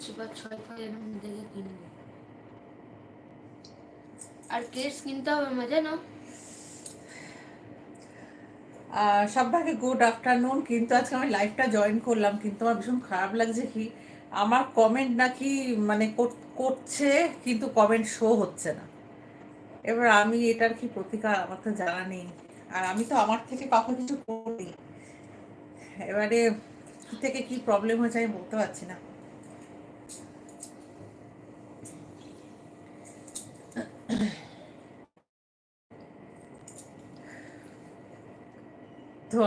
পাঁচ বা ছয় পাঁচ এরকম দেখে কিনবো। আর কেস কিনতে হবে মা, জানো? সবাইকে গুড আফটারনুন, কিন্তু আজকে আমি লাইভটা জয়েন করলাম, কিন্তু আমার ভীষণ খারাপ লাগছে কি, আমার কমেন্ট নাকি মানে করছে, কিন্তু কমেন্ট শো হচ্ছে না। এবার আমি এটার কি প্রতিকার, আমার তো জানা নেই। আর আমি তো আমার থেকে কাউকে কিছু করি এবারে থেকে কি প্রবলেম হয়েছে আমি বলতে পারছি না।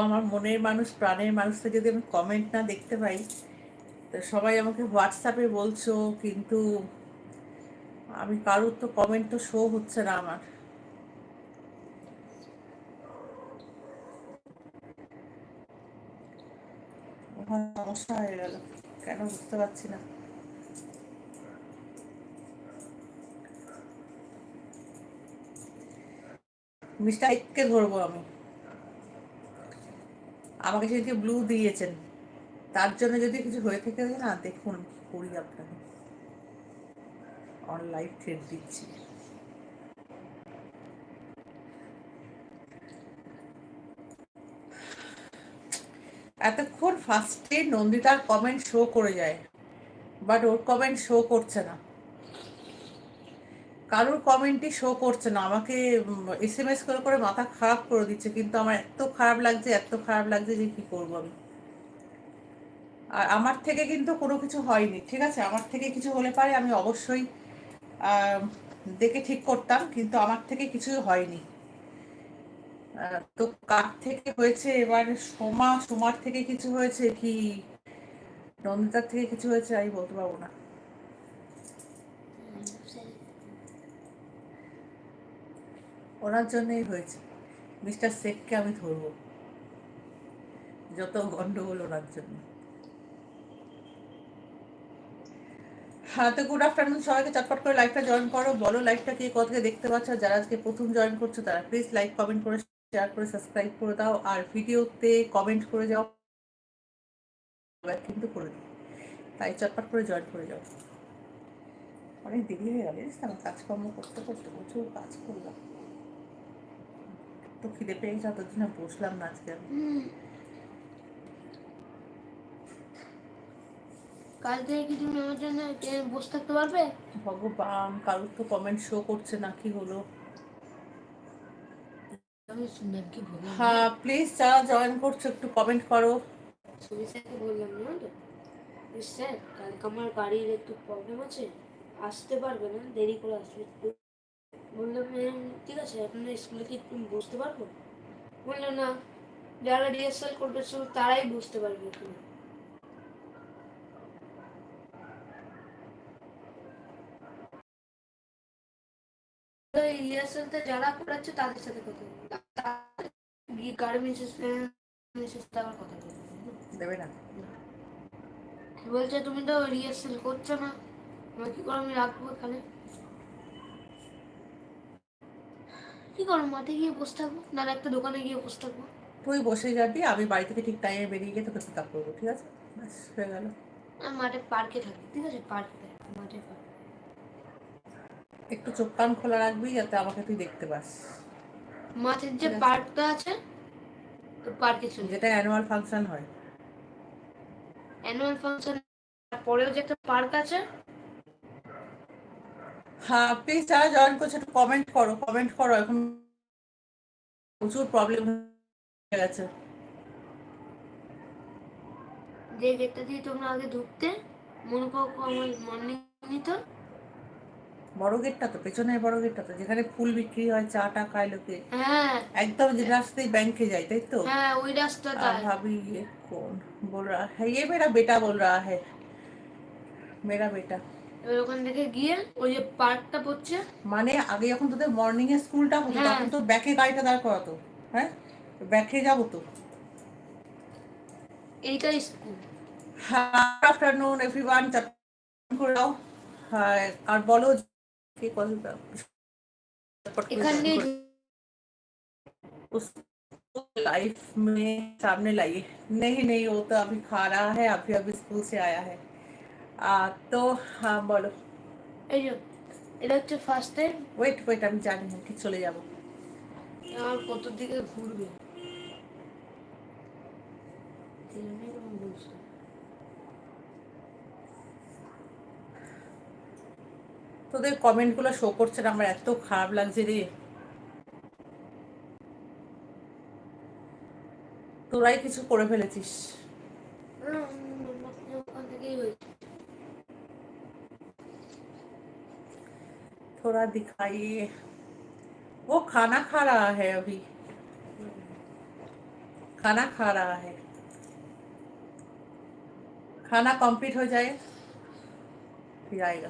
আমার মনের মানুষ, প্রাণের মানুষটা যদি আমি কমেন্ট না দেখতে পাই, তো সবাই আমাকে হোয়াটসঅ্যাপে বলছো, কিন্তু আমি কারোর তো কমেন্ট তো শো হচ্ছে না আমার। সমস্যা হয়ে গেল, কেন বুঝতে পারছি না। মিস্টার ধরবো আমি। আমাকে সেদিকে ব্লু দিয়েছেন, তার জন্য যদি কিছু হয়ে থেকে না দেখুন করি আপনাকে। অন লাইভ ট্রেড দিচ্ছি। এতক্ষণ ফার্স্টে নন্দিতার কমেন্ট শো করে যায় বাট ওর কমেন্ট শো করছে না। কারোর কমেন্টই শো করছে না। আমাকে এস এম এস করে করে মাথা খারাপ করে দিচ্ছে, কিন্তু আমার এত খারাপ লাগছে, এত খারাপ লাগছে যে কি করব আমি। আর আমার থেকে কিন্তু কোনো কিছু হয়নি, ঠিক আছে? আমার থেকে কিছু হলে পারে, আমি অবশ্যই দেখে ঠিক করতাম, কিন্তু আমার থেকে কিছু হয়নি। তো কার থেকে হয়েছে? এবার সোমা, সোমার থেকে কিছু হয়েছে কি? নন্দিতার থেকে কিছু হয়েছে, আমি বলতে পারব না। ওনার জন্যই হয়েছে। মিস্টার শেখকে আমি ধরবো। যত গন্ডগোল ওনার জন্য। হ্যাঁ তো গুড আফটারনুন সবাইকে চটপট করে লাইভটা জয়েন করো। বলো লাইভটা কে কোথাকে দেখতে পাচ্ছ? যারা আজকে প্রথম জয়েন করছ, তারা প্লিজ লাইক কমেন্ট করে শেয়ার করে সাবস্ক্রাইব করে দাও। আর ভিডিওতে কমেন্ট করে যাও। কিন্তু করে দিই তাই চটপট করে জয়েন করে যাও। অনেক দেরি হয়ে গেল, জানিস আমি কাজকর্ম করতে করতে প্রচুর কাজ করলাম। তো খিদে পেয়ে গেছে অত জন্য বসলাম না আজকে আমি। কাল থেকে কি তুমি আমার জন্য বসে থাকতে পারবে? ভগবান কারোর তো কমেন্ট শো করছে না কি হলো? হ্যাঁ প্লিজ যারা জয়েন করছ একটু কমেন্ট করো। সুবিশাকে বললাম না তো। স্যার কালকে আমার গাড়ির একটু প্রবলেম আছে। আসতে পারবে না দেরি করে আসবে। একটু বললাম ম্যাম ঠিক আছে আপনার স্কুলে কি তুমি বসতে পারব? বলল না যারা রিহার্সাল করবে শুধু তারাই বুঝতে পারবে এখানে। রিহার্সালটা যারা করাচ্ছে তাদের সাথে কথা বলব। গার্মেন্টস সাথে আবার কথা বলব দেবে না। বলছে তুমি তো রিহার্সাল করছ না আমার কি করে আমি রাখব এখানে? কি করো মাঠে গিয়ে বসে থাকব? না একটা দোকানে গিয়ে বসে থাকব। তুই বসে যাবি আমি বাড়ি থেকে ঠিক টাইমে বেরিয়ে গিয়ে তোকে পিক আপ করব ঠিক আছে? ব্যাস হয়ে গেল। আমি মাঠে পার্কে থাকি ঠিক আছে? পার্কে মাঠে পার্কে একটু চোখ কান খোলা রাখবি যাতে আমাকে তুই দেখতে পাস। মাঠের যে। পার্কটা আছে? পার্কে চলে যেটা অ্যানুয়াল ফাংশন হয়। অ্যানুয়াল ফাংশন পরেও যে একটা পার্ক আছে হ্যাঁ প্লিজ যারা জয়েন করছে একটু কমেন্ট করো কমেন্ট করো এখন প্রচুর প্রবলেম হয়ে গেছে। যে গেটটা দিয়ে তোমরা আগে ঢুকতে মনে করো মর্নিং বড় গেটটা তো পেছনের বড় গেটটা তো যেখানে ফুল বিক্রি হয় চা টা খায় লোকে। হ্যাঁ। একদম যে রাস্তায় ব্যাংকে যায় তাই তো? হ্যাঁ, ওই রাস্তাটা ভাবি কোন? বলরা হ্যাঁ ইয়ে মেরা বেটা বলরা হ্যাঁ মেরা বেটা। এবার ওখান থেকে গিয়ে ওই যে পার্কটা পড়ছে মানে আগে যখন তোদের মর্নিং এ স্কুলটা হতো হ্যাঁ। তখন তো ব্যাকে গাড়িটা দাঁড় করাতো হ্যাঁ ব্যাকে যাবো তো এইটাই স্কুল হ্যাঁ আফটারনুন এভরিওয়ান করে দাও হ্যাঁ আর বলো কে কথা এখান দিয়ে उसको लाइफ में सामने लाइए नहीं नहीं वो तो अभी खा रहा है अभी अभी स्कूल से आया है আহ, তো হ্যাঁ, বলো। এই যে এটা হচ্ছে ফার্স্ট টাইম ওয়েট ওয়েট আমি জানি না ঠিক চলে যাব। আমার কত দিকে ঘুরবে। তোদের কমেন্টগুলো শো করছে না আমার এত খারাপ লাগছে রে। তোরাই কিছু করে ফেলেছিস। थोड़ा दिखाइए। वो खाना खा रहा है अभी। खाना खा रहा है। खाना कंप्लीट हो जाए, फिर आएगा।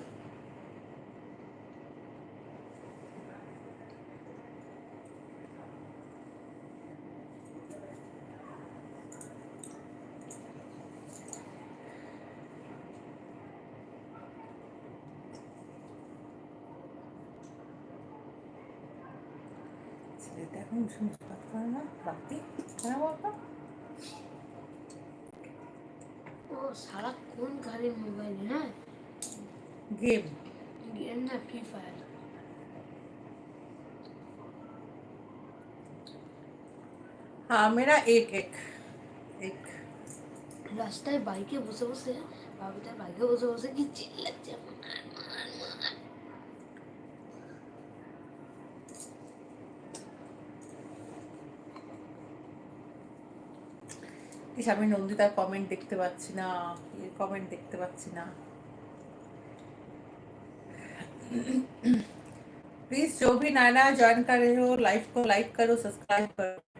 ছেলেটা এখন সমস্ত কাজ করে না রাত্রি কেন বলতো ও সারাক্ষণ খালি মোবাইলে হ্যাঁ गेम গেম না ফ্রি ফায়ার हाँ मेरा एक एक एक রাস্তায় বাইকে বসে বসে বাবুটার বাইকে বসে বসে কি চিল্লাচ্ছে ইস আমি নন্দিতার কমেন্ট দেখতে পাচ্ছি না কমেন্ট দেখতে পাচ্ছি না प्लीज जो भी नया नया ज्वाइन कर रहे हो लाइफ को लाइक करो सब्सक्राइब करो